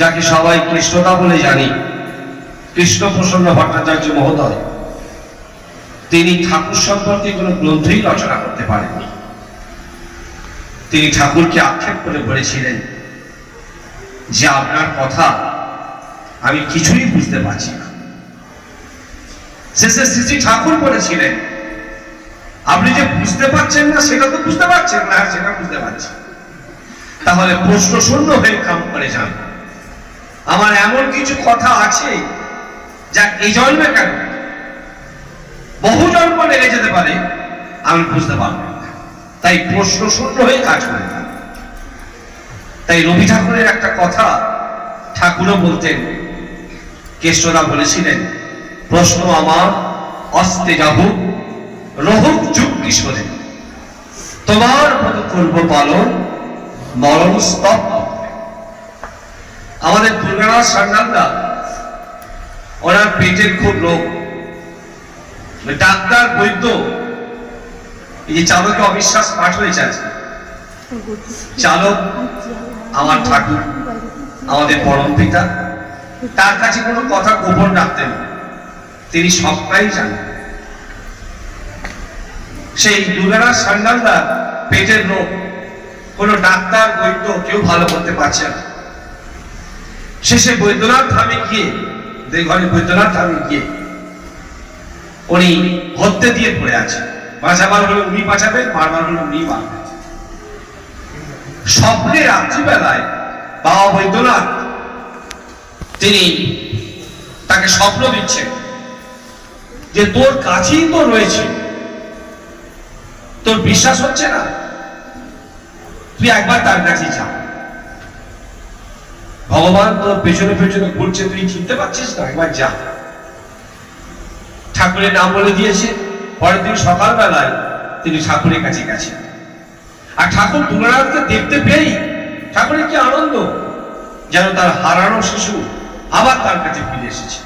যাকে সবাই কৃষ্ণদা বলে জানি, কৃষ্ণ প্রসন্ন ভট্টাচার্য মহোদয়, তিনি ঠাকুর সম্পর্কে কোনো গ্রন্থই রচনা করতে পারেননি। তিনি ঠাকুরকে আক্ষেপ করে বলেছিলেন যে আপনার কথা আমি কিছুই বুঝতে পারছি না। শেষে শ্রী ঠাকুর বলেছিলেন, আপনি যে বুঝতে পারছেন না, সেটা তো বুঝতে পারছেন না সেটা বুঝতে পারছি তাহলে প্রশ্ন শূন্য হয়ে কাম করে যান আমার এমন কিছু কথা আছে যা এই জন্মে কেন? বহু জন্ম লেগে যেতে পারে, আমি বুঝতে পারব তাই প্রশ্ন শূন্য হয়ে কাজ করে তাই রবি ঠাকুরের একটা কথা ঠাকুরও বলতেন। কেষ্টদা বলেছিলেন, প্রশ্ন আমার অস্তে যাব, রহুক যুগ কিশোরে তোমার পদ করব পালন মরণ স্তব্ধ আমাদের দুর্গানাথ সান্নালদা ওনার পেটের খুব রোগ ডাক্তার, বৈদ্য, এই যে চালকে অবিশ্বাস পাঠ হয়েছে আজকে চালক আমার ঠাকুর, আমাদের পরম পিতা। তার কাছে কোনো কথা গোপন রাখতেন। তিনি সবটাই জানেন। সেই দুর্গানাথ সান্ডালদার পেটের রোগ কোনো ডাক্তার, বৈদ্য কেউ ভালো করতে পারছে না। শেষে বৈদ্যনাথ ধামে গিয়ে ঘরে বৈদ্যনাথ ধামে গিয়ে উনি হত্যে দিয়ে পড়ে আছে বাঁচাবার হলে উনি বাঁচাবেন মারবার হলে উনি মারবেন। স্বপ্নে রাত্রিবেলায় বাবা বৈদ্যনাথ, তিনি তাকে স্বপ্ন দিচ্ছেন যে তোর কাছেই তো রয়েছে, তোর বিশ্বাস হচ্ছে না, তুই একবার তার কাছে যা। ভগবান তোর পেছনে পেছনে ঘুরছে তুই চিনতে পারছিস না? একবার যা। ঠাকুরের নাম বলে দিয়েছে, পরের দিন সকালবেলায় তিনি ঠাকুরের কাছে গেছেন। আর ঠাকুর দুর্গানাথকে দেখতে পেয়েই ঠাকুরের কি আনন্দ, যেন তার হারানো শিশু আবার তার কাছে ফিরে এসেছে।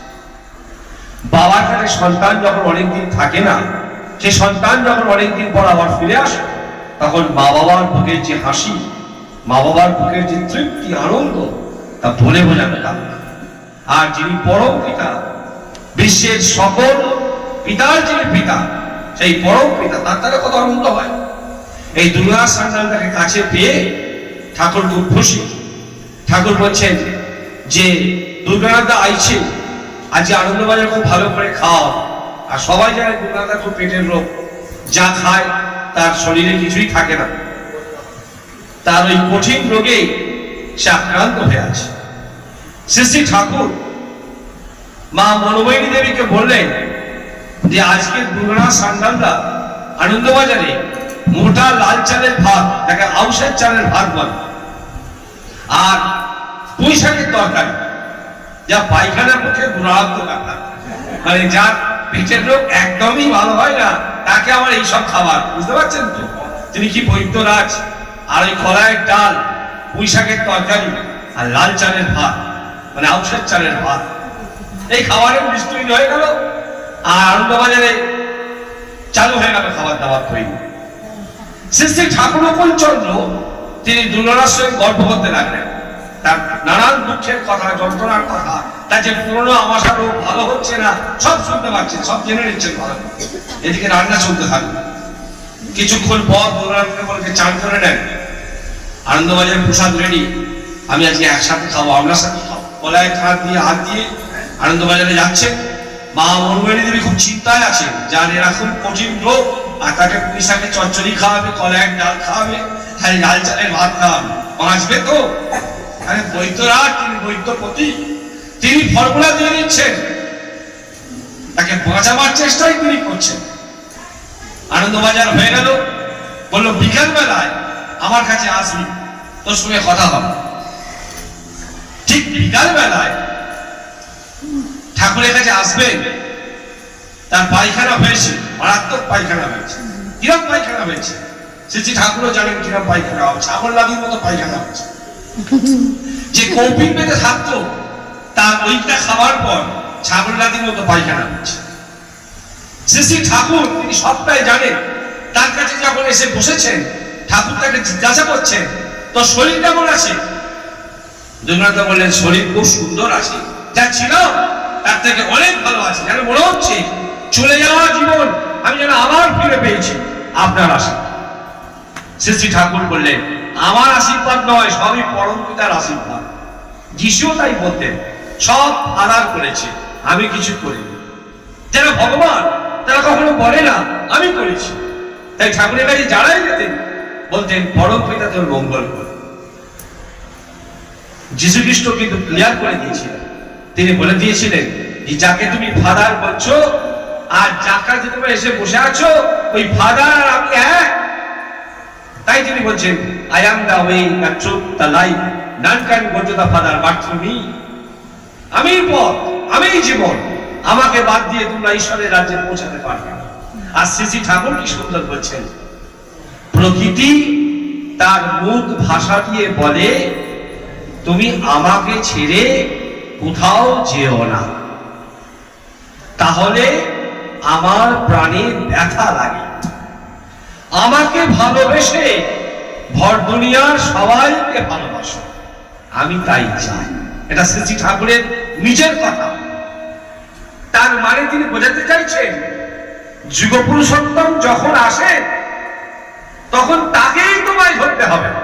বাবার কাছে সন্তান যখন অনেকদিন থাকে না, সে সন্তান যখন অনেকদিন পর আবার ফিরে আসে, তখন মা বাবার বুকের যে হাসি মা বাবার বুকের যে তৃপ্তি, আনন্দ তা বলে বোঝানো যাবে আর যিনি পরম পিতা, বিশ্বের সকল পিতার যিনি পিতা, সেই পরম পিতা, তার তারা কত আনন্দ হয়। এই দুর্গা সান্ডালটাকে কাছে পেয়ে ঠাকুর খুব খুশি ঠাকুর বলছেন যে, দুর্গানাথা আইছে, আজকে আনন্দবাজার খুব ভালো করে খাও। আর সবাই জানে দুর্গানাথা খুব পেটের রোগ যা খায়, তার শরীরে কিছুই থাকে না। তার ওই কঠিন রোগে সে আক্রান্ত হয়ে আছে। শ্রী ঠাকুর, মা মনোময়ী দেবীকে বললেন যে আজকে দুর্গা সান্ডালরা আনন্দবাজারে মোটা লাল চালের ভাত, যাকে আউশের চালের ভাত বলে, আর পুঁই শাকের তরকারি, যা পায়খানার পক্ষে দুরাগ্য ব্যাপার। মানে যার পেটের রোগ একদমই ভালো হয় না, তাকে আমার এইসব খাবার, বুঝতে পারছেন তো? তিনি কি বৈদ্যরাজ আর ওই কলাইয়ের ডাল পুঁই শাকের তরকারি আর লাল চালের ভাত। মানে আউশের চালের ভাত। এই খাবারের মিস্ত্রি হয়ে গেল, আর আনন্দবাজারে চালু হয়ে গেল খাবার দাবার তৈরি। শ্রী শ্রী ঠাকুর চন্দ্র তিনি দুর্গার সঙ্গে গল্প করতে লাগলেন। তার নানান দুঃখের কথা, যন্ত্রণার কথা, তার যে পুরনো আমাশা রোগ ভালো হচ্ছে না, সব শুনতে পাচ্ছেন, সব জেনে নিচ্ছেন ভালো। এদিকে রান্না চলতে থাকবে কিছুক্ষণ পর দুর্গাকে চান করে নেন। আনন্দবাজার প্রসাদ রেডি। আমি আজকে একসাথে খাব, আপনার সাথে গলায় খাত দিয়ে হাত দিয়ে আনন্দবাজারে যাচ্ছে। মা মনবেনী দেবী খুব চিন্তায় আছে যার এরকম কঠিন রোগ আর তাকে পুলিশাকে চচ্চড়ি খাওয়াবে কলায় ডাল খাওয়াবে, খালি লাল চালের ভাত খাওয়াবে। বাঁচবে তো? আরে বৈদ্যরাজ, তিনি বৈদ্যপতি তিনি ফর্মুলা দিয়ে দিচ্ছেন। তাকে বাঁচাবার চেষ্টাই তিনি করছেন। আনন্দবাজার হয়ে গেল, বলল বিকাল বেলায় আমার কাছে আসবি, তোর সঙ্গে কথা হবে। ঠিক বিকাল বেলায় ঠাকুরের কাছে আসবেন, তার পায়খানা হয়েছে, মারাত্মক পায়খানা হয়েছে। কিরম পায়খানা হয়েছে? শ্রী ঠাকুরও জানেন কিরম পায়খানা হবে ছাগল লাগির মতো পায়খানা হচ্ছে। যে কৌপিন পেতে থাকতো, তার ওইটা খাওয়ার পর ছাগল লাগির মতো পায়খানা হচ্ছে। শ্রী শ্রী ঠাকুর, তিনি সবটাই জানেন, তার কাছে যখন এসে বসেছেন, ঠাকুর তাকে জিজ্ঞাসা করছেন, তোর শরীর কেমন আছে? দুর্গানাথ বললেন, শরীর খুব সুন্দর আছে। যা ছিল, তার থেকে অনেক ভালো আছে। যেন মনে হচ্ছে, চলে যাওয়া জীবন, আমি যেন আবার ফিরে পেয়েছি। আপনার আশীর্বাদ। শ্রী ঠাকুর বললেন, আমার আশীর্বাদ নয়, সবই পরম পিতার আশীর্বাদ। যিশুও তাই বলতেন, সব আদার করেছে, আমি কিছু করিনি। যারা ভগবান, তারা কখনো বলে না, আমি করেছি। তাই ঠাকুরের কাছে যারাই যেতেন, বলতেন, পরম পিতা, তোর মঙ্গল কর যিশু খ্রিস্ট কিন্তু ক্লিয়ার করে দিয়েছিলেন তিনি বলে দিয়েছিলেন যে, যাকে তুমি ফাদার বলছো আর যার কাছে তুমি এসে বসে আছো, ওই ফাদার আমি এক। তাই তিনি বলছেন I am the way the truth the life none can go to the father but through me আমি পথ, আমি জীবন। আমাকে বাদ দিয়ে তোমরা ঈশ্বরের রাজ্যে পৌঁছাতে পারবে না। আর শ্রী ঠাকুর কি সুন্দর বলছেন, প্রকৃতি তার মুখ ভাষা দিয়ে বলে তুমি আমাকে ছেড়ে কোথাও যেও না। তাহলে আমার প্রাণে ব্যথা লাগে। আমাকে ভালোবেসে ভর দুনিয়ার সবাইকে ভালোবাসো। আমি তাই চাই। এটা শ্রী ঠাকুরের নিজের কথা। তার মানে তিনি বোঝাতে চাইছেন, যুগপুরুষোত্তম যখন আসে, তখন তাকেই তোমায় ধরতে হবে।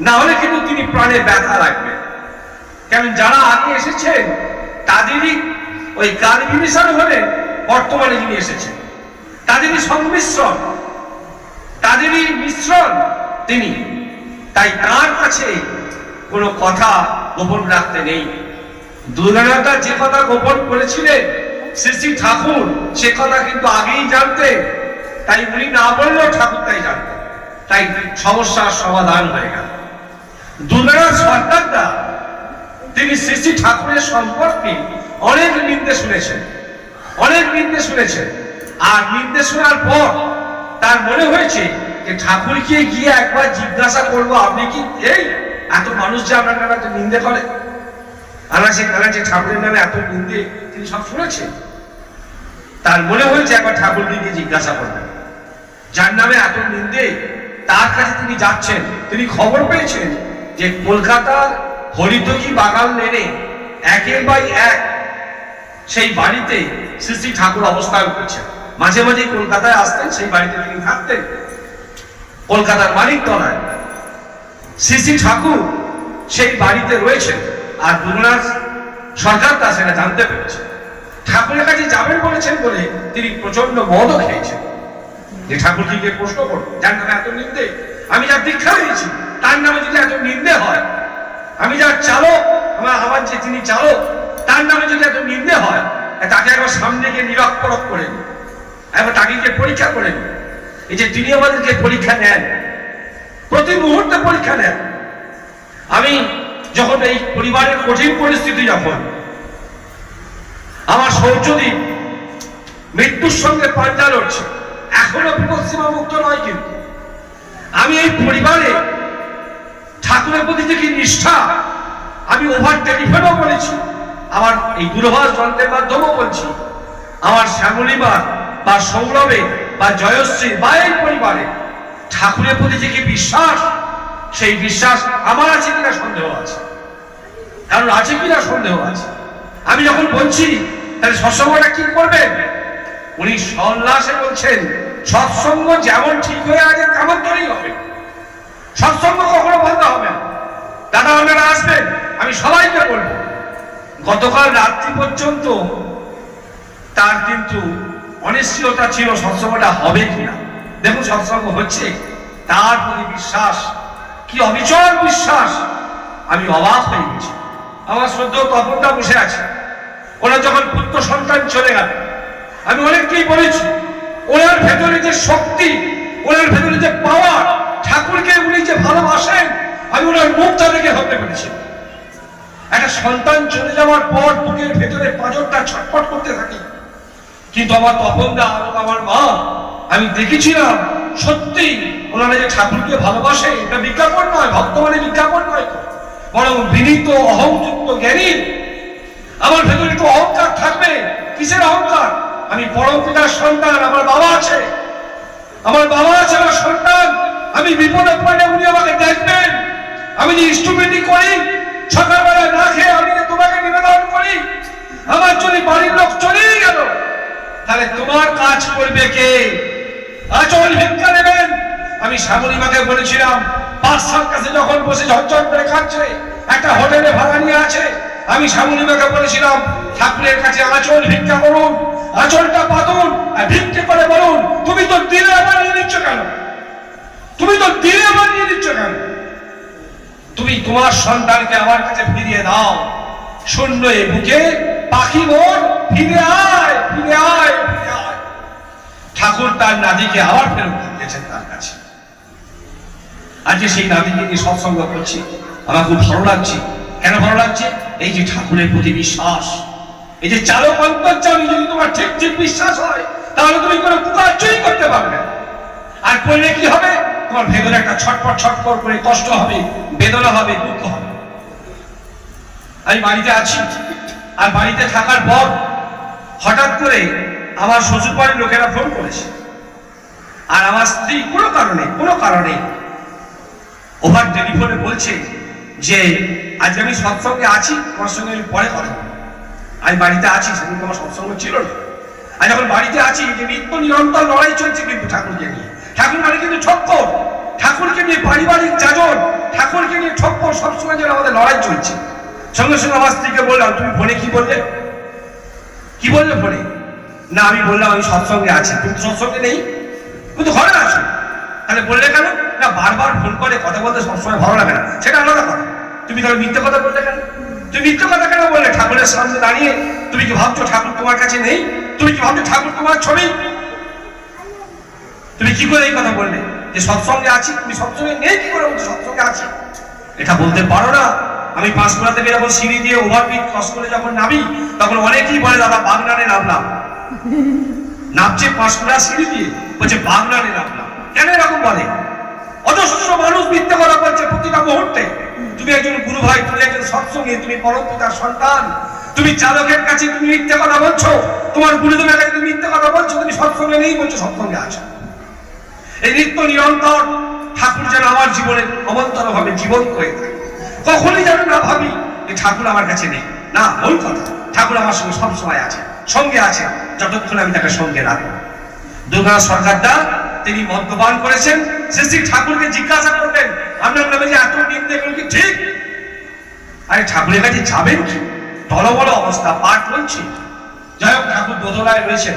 না হলে কিন্তু তিনি প্রাণে ব্যথা রাখবেন। কারণ যারা আগে এসেছেন, তাদেরই ওই কার্বিনেশন হলে বর্তমানে যিনি এসেছেন, তাদেরই সংমিশ্রণ, তাদেরই মিশ্রণ তিনি। তাই তার কাছে কোনো কথা গোপন রাখতে নেই। দুর্গানাথা যে কথা গোপন করেছিলেন শ্রী শ্রী ঠাকুর, সে কথা কিন্তু আগেই জানতেন। তাই উনি না বললেও ঠাকুর তাই জানতেন। তাই সমস্যার সমাধান হয়ে গেল। দুর্গানাথ সরকারটা তিনি শ্রী ঠাকুরের সম্পর্কে অনেক নির্দেশ শুনেছেন, অনেক নির্দেশ শুনেছেন। আর নির্দেশ শোনার পর তার মনে হয়েছে যে ঠাকুরকে গিয়ে একবার জিজ্ঞাসা করব, আপনি কি এই এত মানুষ যে আপনার নামে এত নিন্দে করে? আনাচে কানাচে ঠাকুরের নামে এত নিন্দে তিনি সব শুনেছেন। তার মনে হয়েছে একবার ঠাকুরকে গিয়ে জিজ্ঞাসা করবেন যার নামে এত নিন্দে, তার কাছে তিনি যাচ্ছেন, তিনি খবর পেয়েছেন যে কলকাতার হরিতকি বাগান লেনে একের বাই এক সেই বাড়িতে শ্রী শ্রী ঠাকুর অবস্থান করছেন। মাঝে মাঝে কলকাতায় আসতেন, সেই বাড়িতে তিনি থাকতেন। কলকাতার মালিক তলায় শ্রী শ্রী ঠাকুর সেই বাড়িতে রয়েছেন আর দুর্গানাথ সরকার তা সেটা জানতে পেরেছে ঠাকুরের কাছে যাবেন বলেছেন বলে তিনি প্রচণ্ড মদও খেয়েছেন। যে ঠাকুরকে গিয়ে প্রশ্ন করব যার এত নিন্দে, আমি যার দীক্ষা নিয়েছি তার নামে যদি এত নিন্দে হয়, আমি যার চালক, আমার আমার যে তিনি চালক, তার নামে যদি এত নিন্দে হয় তাকে একবার সামনে গিয়ে নিরক্ষরক করে একবার তাকে গিয়ে পরীক্ষা করে এই যে তিনি আমাদেরকে পরীক্ষা নেন, প্রতি মুহূর্তে পরীক্ষা নেন। আমি যখন এই পরিবারের কঠিন পরিস্থিতি যখন, আমার সৌর্যদীপ মৃত্যুর সঙ্গে পাঞ্জা লড়ছে, এখনও বিপদসীমা মুক্ত নয় কিন্তু। আমি এই পরিবারে ঠাকুরের প্রতি যে কি নিষ্ঠা, আমি ওভার টেলিফোনও বলেছি। আমার এই দূরভাষ যন্ত্রের মাধ্যমেও বলছি। আমার শ্যামলিবার বা সৌরভে বা জয়শ্রী বা এই পরিবারে ঠাকুরের প্রতি যে কি বিশ্বাস, সেই বিশ্বাস আমার আছে কিনা সন্দেহ আছে। কারণ আছে কিনা সন্দেহ আছে। আমি যখন বলছি, তাহলে সৎসঙ্গটা কি করবেন উনি সন্ন্যাসে বলছেন, সৎসঙ্গ যেমন ঠিক হয়ে আছে, তেমন করেই হবে। সৎসঙ্গ কখনো বন্ধ হবে না। দাদা আপনারা আসবেন আমি সবাইকে বলব, গতকাল রাত্রি পর্যন্ত তার কিন্তু অনিশ্চয়তা ছিল সৎসঙ্গটা হবে কিনা। দেখুন, সৎসঙ্গ হচ্ছে তার প্রতি বিশ্বাস। কি অবিচল বিশ্বাস। আমি অবাক হয়ে গেছি। আমার সদ্য তপনটা বসে আছে। ওরা যখন পুত্র সন্তান চলে গেল, আমি অনেককেই বলেছি, ওনার ভেতরে যে শক্তি, ওনার ভেতরে যে পাওয়ার ঠাকুরকে উনি যে ভালোবাসেন, আমি ওনার মুখটা দেখে হতে পেরেছি। একটা সন্তান চলে যাওয়ার পর বুকের ভেতরে পাঁজরটা ছটফট করতে থাকি। কিন্তু আমার তপনদা আমার মা, আমি দেখেছিলাম, সত্যি ওনারা যে ঠাকুরকে ভালোবাসে, এটা বিজ্ঞাপন নয় ভক্ত মানে বিজ্ঞাপন নয়। বরং বিনীত, অহংযুক্ত জ্ঞানী। আমার ভেতরে একটু অহংকার থাকবে। কিসের অহংকার? আমি পরম পিতার সন্তান, আমার বাবা আছে। আমার বাবা আছে, আমার সন্তান। আমি বিপদে পড়লে উনি আমাকে দেখবেন। আমি যে ইষ্টমিটি করি, সকালবেলা না খেয়ে আমি তোমাকে নিবেদন করি, আমার যদি বাড়ির লোক চলেই গেল, তাহলে তোমার কাজ করবে কে? আচল ভিক্ষা নেবেন। আমি শ্যামলী মাকে বলেছিলাম, পাঁচ সাত কাছে যখন বসে ঝরঝর করে খাচ্ছে, একটা হোটেলে ভাড়া নিয়ে আছে, আমি শ্যামলী মাকে বলেছিলাম, ঠাকুরের কাছে আচল ভিক্ষা করুন আচলটা পাতুন, আর ভিক্ষে করে বলুন, তুমি তো দিলে আবার নিয়ে নিচ্ছ কেন? তুমি তো দিলে আবার নিয়ে নিচ্ছ কেন? তুমি তোমার সন্তানকে আমার কাছে ফিরিয়ে দাও। শূন্য এ বুকে পাখি মন ফিরে আয় ফিরে আয় ফিরে আয়। ঠাকুর তার নাদিকে আবার ফেরত দিয়েছেন তার কাছে। আজকে সেই নাদিকে নিয়ে সৎসঙ্গ করছি। আমার খুব ভালো লাগছে। কেন ভালো লাগছে? এই যে ঠাকুরের প্রতি বিশ্বাস। এই যে চালক অন্তর্জামী যদি তোমার ঠিক ঠিক বিশ্বাস হয়, তাহলে তুমি কোনো কুকার্যই করতে পারবে আর করলে কি হবে? তোমার ভেতরে একটা ছটপট ছটপট করে কষ্ট হবে, বেদনা হবে, দুঃখ হবে। আমি বাড়িতে আছি, আর বাড়িতে থাকার পর হঠাৎ করে আমার শ্বশুর বাড়ির লোকেরা ফোন করেছে। আর আমার স্ত্রী কোনো কারণে কোনো কারণে ওভার টেলিফোনে বলছে যে, আজকে আমি সৎসঙ্গে আছি, তোমার সঙ্গে আমি পরে কথা আমি বাড়িতে আছি, সেদিন তোমার সৎসঙ্গ ছিল না। আর যখন বাড়িতে আছি, যে নিত্য নিরন্তর লড়াই চলছে কিন্তু ঠাকুরকে নিয়ে। ঠাকুর মানে কিন্তু ছক্কর। ঠাকুরকে নিয়ে পারিবারিক যাজন, ঠাকুরকে নিয়ে ছক্কর সবসময় যেন আমাদের লড়াই চলছে। সঙ্গে সঙ্গে আমার স্ত্রীকে বললাম, তুমি ফোনে কি বললে? কি বললে ফোনে? না, আমি বললাম আমি সৎসঙ্গে আছি, তুমি সৎসঙ্গে নেই। তুমি তো ঘরে আছো। তাহলে বললে কেন? না, বারবার ফোন করে কথা বলতে সবসময় ভালো লাগে না। সেটা আলাদা কথা। তুমি তাহলে মিথ্যে কথা বললে কেন? তুমি মিথ্যে কথা কেন বললে? ঠাকুরের সামনে দাঁড়িয়ে তুমি কি ভাবছ ঠাকুর তোমার কাছে নেই? তুমি কি ভাবছ ঠাকুর তোমার ছবি? তুমি কি করে এই কথা বললে? যে সৎসঙ্গে আছি, তুমি সৎসঙ্গে নেই, কি করে সৎসঙ্গে আছি। এটা বলতে পারো না। আমি পাঁশকুড়া থেকে যখন সিঁড়ি দিয়ে ওভারব্রিজ ক্রস করে যখন নামি, তখন অনেকেই বলে, দাদা, বাগনানে নামলাম। নামছে পাঁশকুড়া সিঁড়ি দিয়ে, বলছে, বাগনানে নামলাম। কেন এরকম বলে? অজস্র মানুষ মিথ্যে কথা বলছে প্রতিটা মুহূর্তে। তুমি একজন গুরু ভাই, তুমি একজন সৎসঙ্গে, তুমি পরম পিতার সন্তান। তুমি চালকের কাছে তুমি মিথ্যে কথা বলছো। তোমার গুরুদেবের কাছে তুমি মিথ্যে কথা বলছো। তুমি সৎসঙ্গে নেই বলছো, সৎসঙ্গে আছো। এই নিত্য নিরন্তর ঠাকুর যেন আমার জীবনে অবন্তর ভাবে জীবন থাকে। কখনই যেন না ভাবি যে ঠাকুর আমার কাছে নেই। না, ভুল কথা। ঠাকুর আমার সঙ্গে সবসময় আছে, সঙ্গে আছে, যতক্ষণ আমি তাকে সঙ্গে রাখব। দুর্গা সরকারদা তিনি মদ্যপান করেছেন, শ্রী ঠাকুরকে জিজ্ঞাসা করলেন আপনার নামে যে এত নিন্দে কি ঠিক? আরে, ঠাকুরের কাছে যাবেন কি? টলবল অবস্থা, পাঠ বলছি। যাই হোক, ঠাকুর দোতলায় রয়েছেন।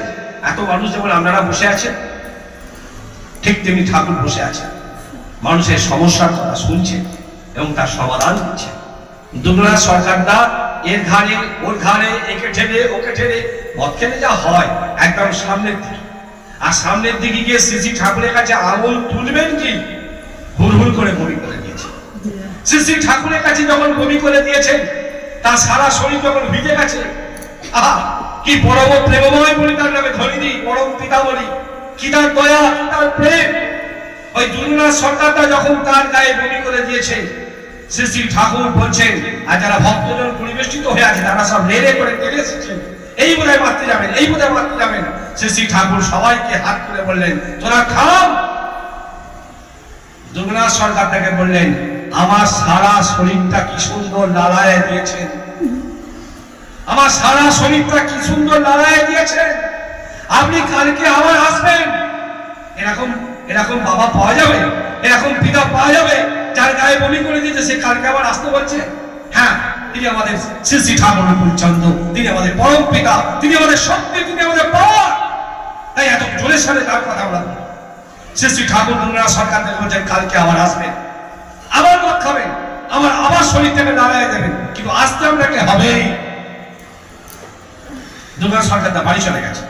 এত মানুষ যেমন আপনারা বসে আছেন ঠিক তেমনি ঠাকুর বসে আছেন মানুষের সমস্যার কথা শুনছেন এবং তার সমাধান দিচ্ছেন দুর্গা সরকারদা, এর ঘাড়ে, ওর ঘাড়ে, একে ঠেলে, ওকে ঠেলে, মদ খেলে যা হয়, একদম সামনের দিকে। আর সামনের দিকে গিয়ে শ্রী ঠাকুরের কাছে আঙুল তুলবেন কি? হুড়হুড় করে বমি করে দিয়েছে। শ্রী ঠাকুরের কাছে যখন বমি করে দিয়েছেন তার সারা শরীর যখন ভিজে গেছে, আহা, কি পরম প্রেমময় বলি তার নামে ধরি দিই, পরম পিতা বলি কি তার দয়া কি তার প্রেম। ওই দুর্গানাথ সরকারটা যখন তার গায়ে বমি করে দিয়েছে শ্রী শ্রী ঠাকুর বলছেন, আর যারা ভক্তজন পরিবেষ্টিত হয়ে আছে, তারা সব লেড়ে করে তেলে এসেছেন এই বোধহয় মারতে যাবেন, এই বোধহয় মারতে যাবেন। শ্রী শ্রী ঠাকুর সবাইকে হাত করে বললেন, তোরা থাম দুর্গনাথ সরকার তাকে বললেন, আমার সারা শরীরটা কি সুন্দর লালায় দিয়েছেন আমার সারা শরীরটা কি সুন্দর লালায় দিয়েছেন আপনি কালকে আবার আসবেন। এরকম এরকম বাবা পাওয়া যাবে, এরকম পিতা পাওয়া যাবে, যার গায়ে বমি করে দিয়েছে, সে কালকে আবার আসতে বলছে। হ্যাঁ তিনি আমাদের শ্রী ঠাকুর চন্দ্র তিনি আমাদের পরম পিতা, তিনি আমাদের শক্তি তিনি আমাদের পাওয়ার তাই এত জোরের সাথে তার কথা আমরা। শ্রী ঠাকুর রবীন্দ্রনাথ সরকার থেকে বলছেন, কালকে আবার আসবেন আবার মদ খাবেন আমার আবার শরীর থেকে দাঁড়ায় দেবেন কিন্তু আসতে আপনাকে হবেই? দুর্গা সরকার তার বাড়ি চলে গেছে।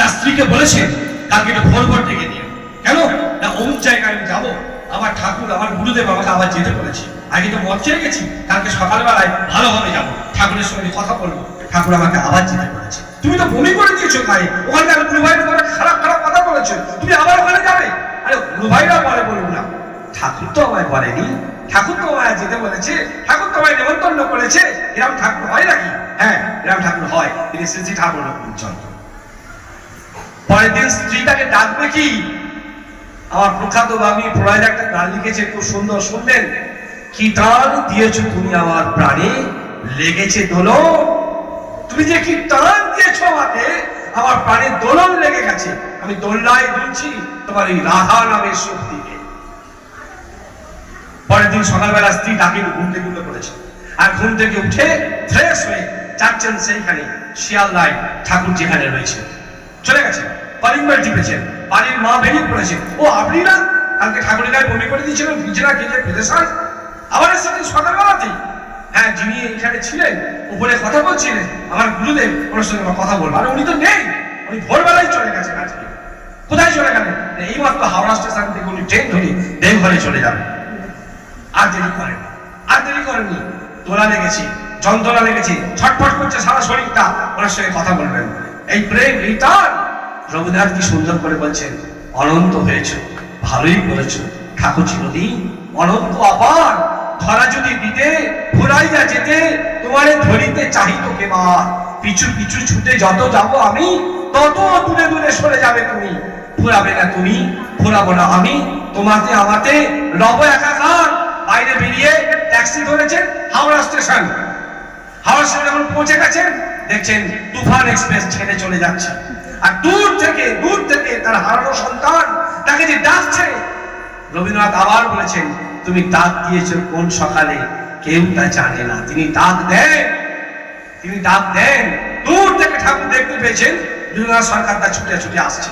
তার স্ত্রীকে বলেছেন কালকে একটু ভোর ডেকে নিও কেন? না, অমুক জায়গায় আমি যাব। আমার ঠাকুর, আমার গুরুদেব আমাকে আবার যেতে বলেছে। আগে তো মদ চেয়ে গেছি, কালকে সকালবেলায় ভালোভাবে যাব। ঠাকুরের সঙ্গে কথা বলব। ঠাকুর আমাকে আবার যেতে বলেছে। তুমি তো বমি করে দিয়েছ গায়ে ওখানকার গুরু ভাইয়ের তোমার খারাপ খারাপ কথা বলেছ। তুমি আবার ওখানে যাবে? আরে গুরু ভাইরা বলে বলুন না। ঠাকুর তো আমায় বলেনি। ঠাকুর তো আমায় যেতে বলেছে। ঠাকুর তো আমায় নেমন্তন্ন করেছে। এরকম ঠাকুর হয় নাকি? হ্যাঁ এরকম ঠাকুর হয়। তিনি শ্রী শ্রী ঠাকুর চন্দ্র পরের দিন স্ত্রীটাকে ডাকবে কি? আমার প্রখ্যাত বাবি একটা গান লিখেছে, খুব সুন্দর, শুনলেন? কি টান তুমি আমার প্রাণে? লেগেছে দোলো তুমি যে কি টান আমাকে? আমার প্রাণে দোলন লেগে গেছে। আমি দোলনায় দুলছি তোমার এই রাধা নামের শক্তিকে। পরের দিন সকালবেলা স্ত্রী ঘুম থেকে পড়েছে। আর ঘুম থেকে উঠে ফ্রেশ হয়ে যাচ্ছেন সেইখানে শিয়ালদায় ঠাকুর যেখানে রয়েছে। চলে গেছে। বেল টিপেছেন বাড়ির মা বেরিয়ে পড়েছে। ও আপনি না কালকে ঠাকুরের গায়ে বমি করে দিয়েছিলেন ভিজে গেজে ফেলে সাজ আবার এসেছেন সকালবেলাতেই হ্যাঁ যিনি এখানে ছিলেন, উপরে কথা বলছিলেন, আমার গুরুদেব ওনার সঙ্গে আমার কথা বলব আর উনি তো নেই, উনি ভোরবেলায় চলে গেছেন আজকে। কোথায় চলে গেলেন? এই মাত্র হাওড়া স্টেশন থেকে উনি ট্রেন ধরে দেওঘরে চলে যাবেন। আর দেরি করেন আর দেরি করেননি দোলা লেগেছে, যন্ত্রণা লেগেছে, ছটফট করছে সারা শরীরটা, ওনার সঙ্গে কথা বলবেন। এই প্রেম, এই টান রবীন্দ্রনাথ কি সুন্দর করে বলছেন, অনন্ত হয়েছ, ভালোই বলেছ ঠাকুর চিরদিন অনন্ত আবার ধরা যদি দিতে ফুরাইয়া যেতে, তোমারে ধরিতে চাহিত কেবার পিছু পিছু ছুটে যত যাব আমি, তত দূরে দূরে সরে যাবে তুমি। ফুরাবে না তুমি ফুরাবো না আমি, তোমাতে আমাতে রব একাকার। বাইরে বেরিয়ে ট্যাক্সি ধরেছেন হাওড়া স্টেশন হাওড়া স্টেশন যখন পৌঁছে গেছেন, দেখছেন তুফান এক্সপ্রেস ছেড়ে চলে যাচ্ছে। আর দূর থেকে দূর থেকে তার হারানো সন্তান তাকে যে ডাকছে, রবীন্দ্রনাথ আবার বলেছেন, তুমি ডাক দিয়েছ কোন সকালে? কেউ তা জানে না। তিনি ডাক দেন, তিনি ডাক দেন। দূর থেকে ঠাকুর দেখতে পেয়েছেন, রবীন্দ্রনাথ সরকার তার ছুটে ছুটে আসছে।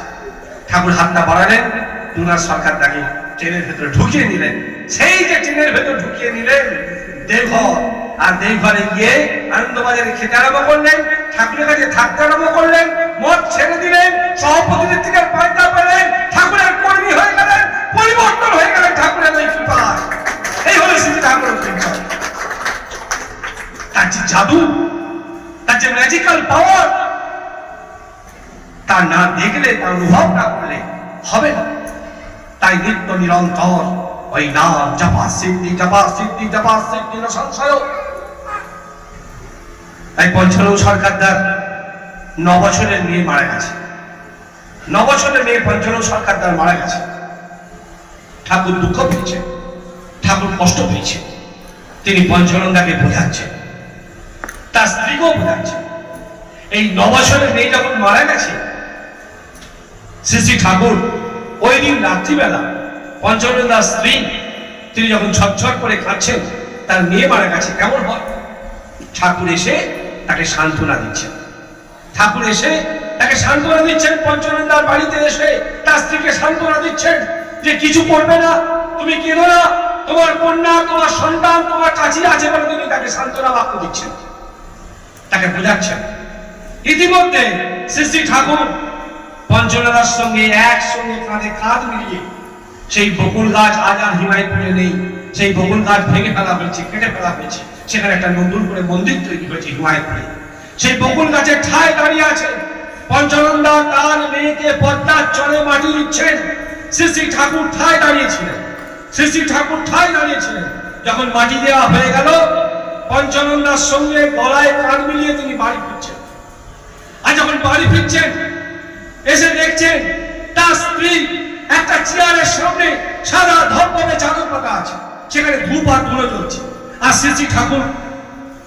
ঠাকুর হাতটা বাড়ালেন, রবীন্দ্রনাথ সরকার তাকে ট্রেনের ভেতরে ঢুকিয়ে নিলেন। সেই যে ট্রেনের ভেতর ঢুকিয়ে নিলেন দেবঘর আর দেবঘরে গিয়ে করলেন, ঠাকুরের মদ ছেড়ে দিলেন, সভাপতিদের থেকে যে জাদু, তার যে ম্যাজিক্যাল পাওয়ার তা না দেখলে, তা করলে হবে না। তাই নিত্য নিরন্তর ওই নাম জপা সিদ্ধি জপা সিদ্ধি জপা সিদ্ধি না সংশয়। তাই পঞ্চানন সরকারদার ন বছরের মেয়ে মারা গেছে। ন বছরের মেয়ে পঞ্চানন সরকারদার মারা গেছে। ঠাকুর দুঃখ পেয়েছে, ঠাকুর কষ্ট পেয়েছে। তিনি পঞ্চানন্দাকে বোঝাচ্ছেন। তার স্ত্রীকেও বোঝাচ্ছে এই ন বছরের মেয়ে যখন মারা গেছে, শ্রী শ্রী ঠাকুর ওই দিন রাত্রিবেলা পঞ্চনন্দার স্ত্রী, তিনি যখন ছটছট করে খাচ্ছেন, তার মেয়ে মারা গেছে, কেমন হয়? ঠাকুর এসে তাকে সান্ত্বনা দিচ্ছেন। ঠাকুর এসে তাকে সান্ত্বনা দিচ্ছেন পঞ্চনন্দার বাড়িতে এসে তার স্ত্রীকে সান্ত্বনা দিচ্ছেন যে কিছু করবে না, তুমি কেন না, তোমার কন্যা, তোমার সন্তান, তোমার কাছে আছে বলে তিনি তাকে সান্ত্বনা বাক্য দিচ্ছেন। তাকে বোঝাচ্ছেন। ইতিমধ্যে শ্রী শ্রী ঠাকুর পঞ্চনাদার সঙ্গে একসঙ্গে কাঁধে কাঁধ মিলিয়ে সেই বকুল গাছ আজ আর হিমায়তপুরে নেই। সেই বকুল গাছ ভেঙে ফেলা হয়েছে, কেটে ফেলা হয়েছে। সেখানে একটা নতুন করে মন্দির তৈরি হয়েছে হিমায়তপুরে। সেই বকুল গাছের ঠায় দাঁড়িয়ে আছে। পঞ্চনন্দা তার মেয়েকে পদ্মার চলে মাটি দিচ্ছেন। শ্রী শ্রী ঠাকুর ঠায় দাঁড়িয়েছিলেন। শ্রী শ্রী ঠাকুর ঠায় দাঁড়িয়েছিলেন। যখন মাটি দেওয়া হয়ে গেল, পঞ্চনন্দার সঙ্গে গলায় কান মিলিয়ে তিনি বাড়ি ফিরছেন। আর যখন বাড়ি ফিরছেন, এসে দেখছেন তার স্ত্রী একটা চেয়ারের সামনে সারা ধর্মে চাদর পাতা আছে, সেখানে ধূপ আর ধুলো চলছে আর শ্রী শ্রী ঠাকুর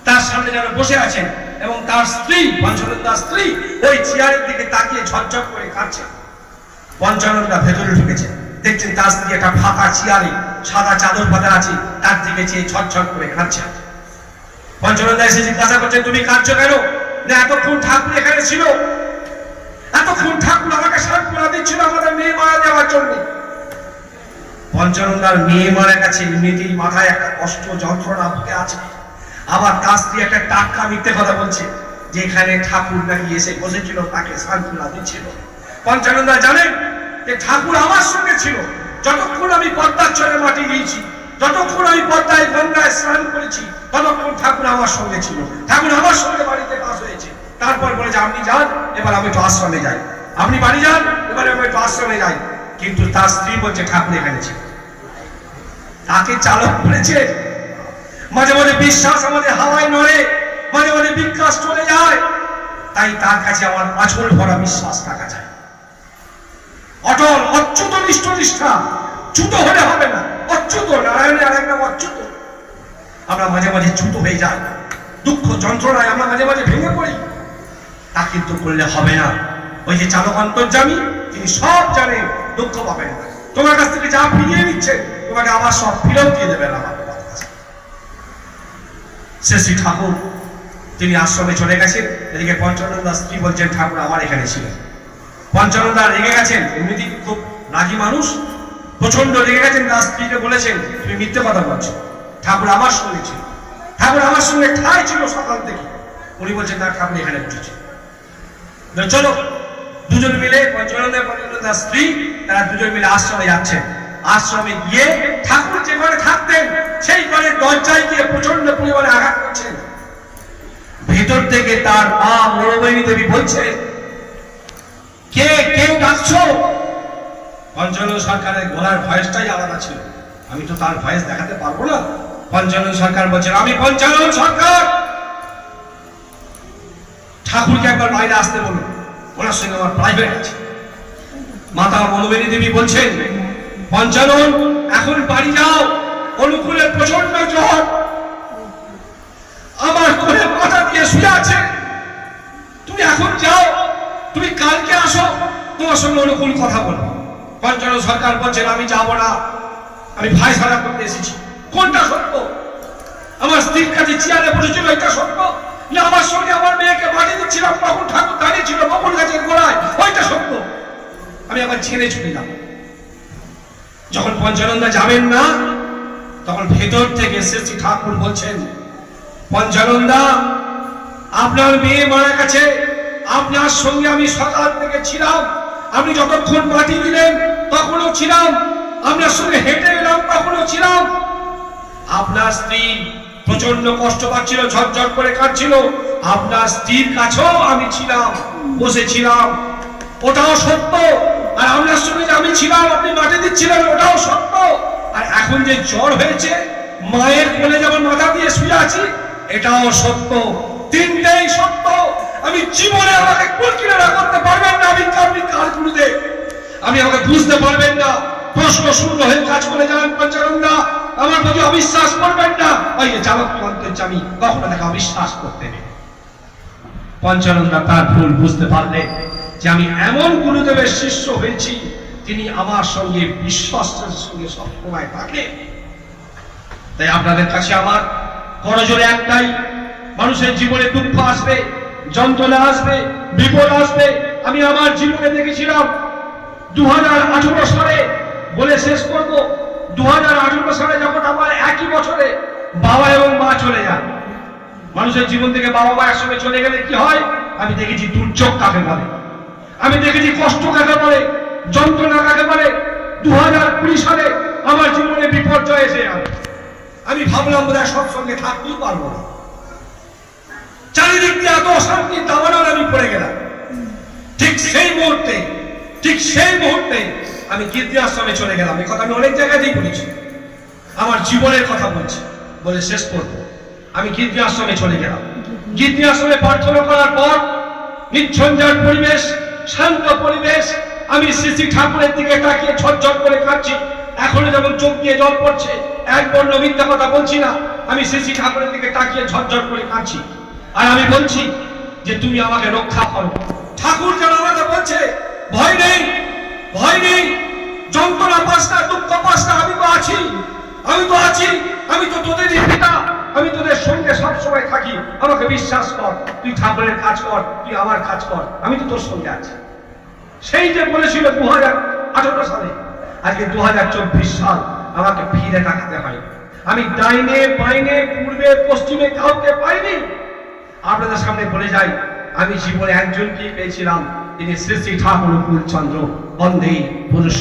তার সামনে যেন বসে আছেন এবং তার স্ত্রী পঞ্চনন্দার স্ত্রী, ওই চেয়ারের দিকে তাকিয়ে ঝকঝক করে কাঁদছে। পঞ্চানন্দা ভেতরে ঢুকেছে। দেখছেন তার স্ত্রী একটা ফাঁকা চেয়ারে সাদা চাদর পাতা আছে, তার দিকে চেয়ে ঝকঝক করে কাঁদছে। পঞ্চনন্দা এসে জিজ্ঞাসা করছে, তুমি কাঁদছো কেন? না, এতক্ষণ ঠাকুর এখানে ছিল। পঞ্চনন্দার মেয়ে মারা গেছে, মেয়েটির মাথায় একটা কষ্ট যন্ত্রণা বুকে আছে। আবার তার স্ত্রী একটা টাক্কা মিথ্যে কথা বলছে, যে এখানে ঠাকুর নাকি এসে বসেছিল, তাকে সান্ত্বনা দিচ্ছিল। পঞ্চানন্দা জানেন যে ঠাকুর আমার সঙ্গে ছিল। যতক্ষণ আমি পদ্মার চরে মাটি দিয়েছি যতক্ষণ আমি পদ্মায় গঙ্গায় স্নান করেছি, ততক্ষণ ঠাকুর আমার সঙ্গে ছিল। ঠাকুর আমার সঙ্গে বাড়িতে বাস হয়েছে। তারপর বলে যে, আপনি যান, এবার আমি একটু আশ্রমে যাই। আপনি বাড়ি যান, এবার আমি একটু আশ্রমে যাই। কিন্তু তার স্ত্রী বলছে, ঠাকুর এখানে ছিল। তাকে চালক করেছে মাঝে মাঝে বিশ্বাস আমাদের হাওয়ায় নড়ে, মাঝে মাঝে বিকাশ চলে যায়। তাই তার কাছে আমার আচল ভরা বিশ্বাস থাকা যায়। অটল, অচ্যুত নিষ্ঠ নিষ্ঠা, চ্যুত হলে হবে না। অচ্যুত, নারায়ণের আরেক নাম অচ্যুত। আমরা মাঝে মাঝে চ্যুত হয়ে যাই। দুঃখ যন্ত্রণায় আমরা মাঝে মাঝে ভেঙে পড়ি। তা কিন্তু করলে হবে না। ওই যে চালক অন্তর্জামী তিনি সব জানেন দুঃখ পাবেন না। তোমার কাছ থেকে যা ফিরিয়ে নিচ্ছে, তোমাকে আবার সব ফিরত দিয়ে দেবেন আমার সে শ্রী ঠাকুর তিনি আশ্রমে চলে গেছেন, এদিকে পঞ্চানন্দা স্ত্রী বলছেন, ঠাকুর আমার এখানে ছিলেন পঞ্চানন্দা রেগে গেছেন এমনিতেই খুব রাগী মানুষ প্রচণ্ড রেগে গেছেন, তার স্ত্রীকে বলেছেন, তুমি মিথ্যে কথা বলছো। ঠাকুর আমার সঙ্গে ছিল। ঠাকুর আমার সঙ্গে ঠাই ছিল সকাল থেকে। উনি বলছেন, না, ঠাকুর এখানে উঠেছে চলো দুজন মিলে পঞ্চানন্দা পঞ্চানন্দার স্ত্রী, তারা দুজন মিলে আশ্রমে যাচ্ছেন আশ্রমে গিয়ে ঠাকুর যে ঘরে থাকতেন, সেই ঘরের দরজায় গিয়ে প্রচণ্ড পরিমাণে আঘাত করছেন। ভেতর থেকে তার মা মনোময়ী দেবী বলছে, কে কে ডাকছো? পঞ্চানন সরকারের গলার ভয়েসটাই আলাদা ছিল। আমি তো তার ভয়েস দেখাতে পারব না। পঞ্চানন সরকার বলছেন আমি পঞ্চানন সরকার! ঠাকুরকে একবার বাইরে আসতে বলুন। ওনার সঙ্গে আমার প্রাইভেট আছে। মাতা মনোবেনী দেবী বলছেন, পঞ্চানন, এখন বাড়ি যাও। অনুকূলের প্রচণ্ড জ্বর। আমার কোলে মাথা দিয়ে শুয়ে আছে। তুমি এখন যাও। তুমি কালকে আসো। তোমার সঙ্গে অনুকূল কথা বলব। পঞ্চানন সরকার বলছেন, আমি যাব না। আমি ভাই সারা করতে এসেছি। কোনটা সত্য? আমার স্ত্রীর কাছে চেয়ারে বসেছিল, এটা সত্য? আমার সঙ্গে আমার মেয়েকে বাড়ি দিচ্ছিলাম তখন ঠাকুর দাঁড়িয়ে ছিল বকুল গাছের গোড়ায়। ওইটা সত্য। আমি আবার ছেড়ে ছুটে যাব যখন পঞ্চানন্দা যাবেন না, তখন ভেতর থেকে শ্রী ঠাকুর বলছেন, পঞ্চানন্দা, আপনার মেয়ে মারা গেছে। আপনার সঙ্গে আমি সকাল থেকে ছিলাম। আপনি যতক্ষণ মাটি দিলেন, তখনও ছিলাম। আপনার সঙ্গে হেঁটে এলাম, তখনও ছিলাম। আপনার স্ত্রী প্রচণ্ড কষ্ট পাচ্ছিল, ঝরঝর করে কাটছিল আপনার স্ত্রীর কাছেও আমি ছিলাম, বসেছিলাম। ওটাও সত্য। আর আপনার সঙ্গে আমি ছিলাম, আপনি মাটি দিচ্ছিলেন, ওটাও সত্য। আর এখন যে জ্বর হয়েছে, মায়ের কোলে যেমন মাথা দিয়ে শুয়ে আছি, এটাও সত্য। তিনটেই সত্য। আমি জীবনে আমাকে কুল কিনারা করতে পারবেন না, আমি আপনি কার গুরুদেব আমি আমাকে বুঝতে পারবেন না। প্রশ্ন শূন্য হয়ে কাজ করে যান, পঞ্চানন্দা। আমার প্রতি অবিশ্বাস করবেন না। ওই যে চালক আমি কখনো তাকে অবিশ্বাস করতে নেই। পঞ্চানন্দা তার ভুল বুঝতে পারলেন যে আমি এমন গুরুদেবের শিষ্য হয়েছি, তিনি আমার সঙ্গে বিশ্বাসের সঙ্গে সবসময় থাকে তাই আপনাদের কাছে আমার করজোরে একটাই, মানুষের জীবনে দুঃখ আসবে, যন্ত্রণা আসবে, বিপদ আসবে। আমি আমার জীবনে দেখেছিলাম দু হাজার আঠেরো সালে বলে শেষ করব দু হাজার আঠেরো সালে যখন আমার একই বছরে বাবা এবং মা চলে যান, মানুষের জীবন থেকে বাবা মা একসঙ্গে চলে গেলে কি হয়? আমি দেখেছি দুর্যোগ কাকে বলে। আমি দেখেছি কষ্ট কাকে বলে, যন্ত্রণা কাকে বলে। দু হাজার কুড়ি সালে আমার জীবনে বিপর্যয় এসে গেল আমি ভাবলাম বোধহয় সব সঙ্গে থাকতেই পারব না। চারিদিক দিয়ে এত অশান্তি দাবানোর আমি পড়ে গেলাম। ঠিক সেই মুহূর্তে, ঠিক সেই মুহূর্তে আমি কীর্তি আশ্রমে চলে গেলাম। এই কথা আমি অনেক জায়গাতেই বলেছি। আমার জীবনের কথা বলছি। বলে শেষ করব। আমি কীর্তি আশ্রমে চলে গেলাম। কীর্তি আশ্রমে প্রার্থনা করার পর নিচ্ছঞ্জার পরিবেশ, শান্ত পরিবেশ, আমি শ্রী ঠাকুরের দিকে তাকিয়ে ঝরঝর করে কাঁদছি। এখনও যেমন চোখ দিয়ে জল পড়ছে এক বর্ণ মিথ্যা কথা বলছি না, আমি শ্রী ঠাকুরের দিকে তাকিয়ে ঝরঝর করে কাঁদছি। আর আমি বলছি যে, তুমি আমাকে রক্ষা করো। ঠাকুর যেন আমাকে বলছে, ভয় নেই ভয় নেই। যন্ত্রণা পাস দুঃখ পাস আমি তো আছি। আমি তো আছি। আমি তো তোদেরই পিতা। আমি তোদের সঙ্গে সব সময় থাকি। আমাকে বিশ্বাস কর। তুই ঠাকুরের কাজ কর। তুই আমার কাজ কর। আমি তো তোর সঙ্গে আছি। সেই যে বলেছিল দু হাজার আঠারো সালে, আজকে দু হাজার চব্বিশ সাল আমাকে ফিরে তাকাতে হয়। আমি ডাইনে, বাইনে, পূর্বে, পশ্চিমে কাউকে পাইনি। আপনাদের সামনে বলে যাই, আমি জীবনে একজনকে পেয়েছিলাম। তিনি শ্রী শ্রী ঠাকুর চন্দ্র বন্দে পুরুষ